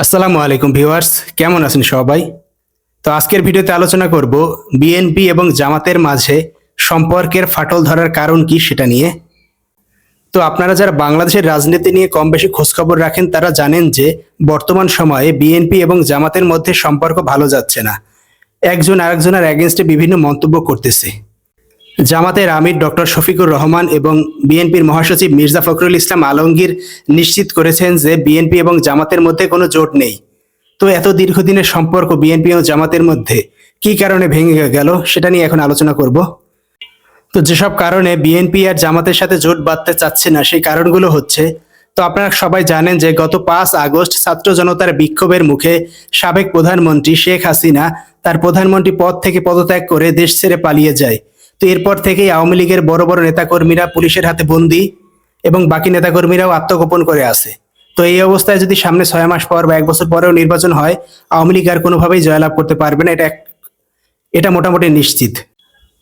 আসসালামু আলাইকুম ভিউয়ার্স, কেমন আছেন সবাই? তো আজকের ভিডিওতে আলোচনা করব বিএনপি এবং জামাতের মাঝে সম্পর্কের ফাটল ধরার কারণ কি সেটা নিয়ে। তো আপনারা যারা বাংলাদেশের রাজনীতি নিয়ে কম বেশি খোঁজখবর রাখেন, তারা জানেন যে বর্তমান সময়ে বিএনপি এবং জামাতের মধ্যে সম্পর্ক ভালো যাচ্ছে না। একজন আরেকজনের অ্যাগেনস্টে বিভিন্ন মন্তব্য করতেছে। জামাতের আমির ডক্টর শফিকুর রহমান এবং বিএনপির মহাসচিব মির্জা ফখরুল ইসলাম আলমগীর নিশ্চিত করেছেন যে বিএনপি এবং জামাতের মধ্যে কোনো জোট নেই। তো এত দীর্ঘদিনের সম্পর্ক বিএনপি ও জামাতের মধ্যে কি কারণে ভেঙে গেল সেটা নিয়ে এখন আলোচনা করব। তো যেসব কারণে বিএনপি আর জামাতের সাথে জোট বাঁধতে চাচ্ছে না সেই কারণগুলো হচ্ছে, তো আপনারা সবাই জানেন যে গত পাঁচ আগস্ট ছাত্র জনতার বিক্ষোভের মুখে সাবেক প্রধানমন্ত্রী শেখ হাসিনা তার প্রধানমন্ত্রী পদ থেকে পদত্যাগ করে দেশ ছেড়ে পালিয়ে যায়। তো এরপর থেকেই আওয়ামী লীগের বড় বড় নেতাকর্মীরা পুলিশের হাতে বন্দি এবং বাকি নেতাকর্মীরাও আত্মগোপন করে আছে। তো এই অবস্থায় যদি সামনে ছয় মাস পর বা এক বছর পরেও নির্বাচন হয়, আওয়ামী লীগ আর কোনোভাবেই জয়লাভ করতে পারবে না। এটা এটা মোটামুটি নিশ্চিত।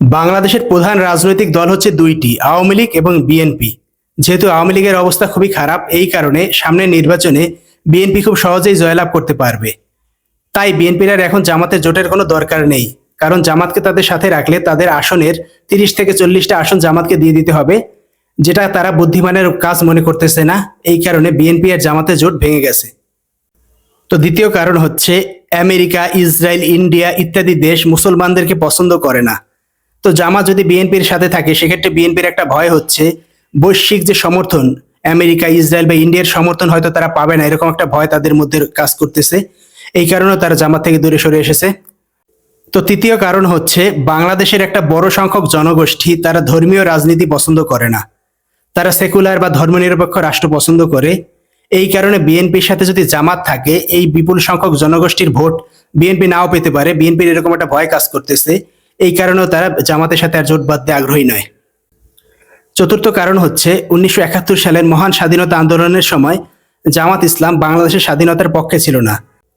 বাংলাদেশের প্রধান রাজনৈতিক দল হচ্ছে দুইটি, আওয়ামী লীগ এবং বিএনপি। যেহেতু আওয়ামী লীগের অবস্থা খুবই খারাপ, এই কারণে সামনের নির্বাচনে বিএনপি খুব সহজেই জয়লাভ করতে পারবে। তাই বিএনপির আর এখন জামাতের জোটের কোনো দরকার নেই। কারণ জামাতকে তাদের সাথে রাখলে তাদের আসনের তিরিশ থেকে চল্লিশটা আসন জামাতকে দিয়ে দিতে হবে, যেটা তারা বুদ্ধিমানের কাজ মনে করতেছে না। এই কারণে বিএনপি আর জামাতের জোট ভেঙে গেছে। তো দ্বিতীয় কারণ হচ্ছে আমেরিকা, ইসরায়েল, ইন্ডিয়া ইত্যাদি দেশ মুসলমানদেরকে পছন্দ করে না। তো জামাত যদি বিএনপির সাথে থাকে, সেক্ষেত্রে বিএনপির একটা ভয় হচ্ছে বৈশ্বিক যে সমর্থন, আমেরিকা, ইসরায়েল বা ইন্ডিয়ার সমর্থন হয়তো তারা পাবে না, এরকম একটা ভয় তাদের মধ্যে কাজ করতেছে। এই কারণেও তারা জামাত থেকে দূরে সরে এসেছে। তো তৃতীয় কারণ হচ্ছে, বাংলাদেশের একটা বড় সংখ্যক জনগোষ্ঠী তারা ধর্মীয় রাজনীতি পছন্দ করে না। তারা সেকুলার বা ধর্মনিরপেক্ষ রাষ্ট্র পছন্দ করে। এই কারণে বিএনপির সাথে যদি জামাত থাকে, এই বিপুল সংখ্যক জনগোষ্ঠীর ভোট বিএনপি নাও পেতে পারে। বিএনপির এরকম একটা ভয় কাজ করতেছে। এই কারণেও তারা জামাতের সাথে আর জোট বাঁধতে আগ্রহী নয়। চতুর্থ কারণ হচ্ছে, উনিশশো একাত্তর সালের মহান স্বাধীনতা আন্দোলনের সময় জামাত ইসলাম বাংলাদেশের স্বাধীনতার পক্ষে ছিল না।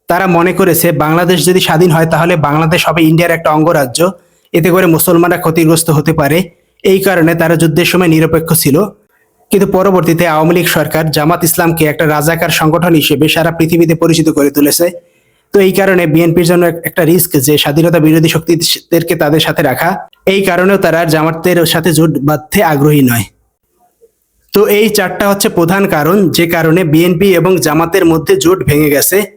তারা মনে করেছে, বাংলাদেশ যদি স্বাধীন হয় তাহলে বাংলাদেশ হবে ইন্ডিয়ার একটা অঙ্গরাজ্য। এতে করে মুসলমানরা ক্ষতিগ্রস্ত হতে পারে। এই কারণে তারা যুদ্ধের সময় নিরপেক্ষ ছিল। কিন্তু পরবর্তীতে আওয়ামী লীগ সরকার জামাত ইসলামকে একটা রাজাকার সংগঠন হিসেবে সারা পৃথিবীতে পরিচিত করে তুলেছে। তো এই কারণে বিএনপির জন্য একটা রিস্ক যে স্বাধীনতা বিরোধী শক্তিদেরকে তাদের সাথে রাখা। এই কারণেও তারা জামাতের সাথে জোট বাঁধতে আগ্রহী নয়। তো এই চারটা হচ্ছে প্রধান কারণ। যে কারণে বিএনপি এবং জামাতের মধ্যে জোট ভেঙে গেছে।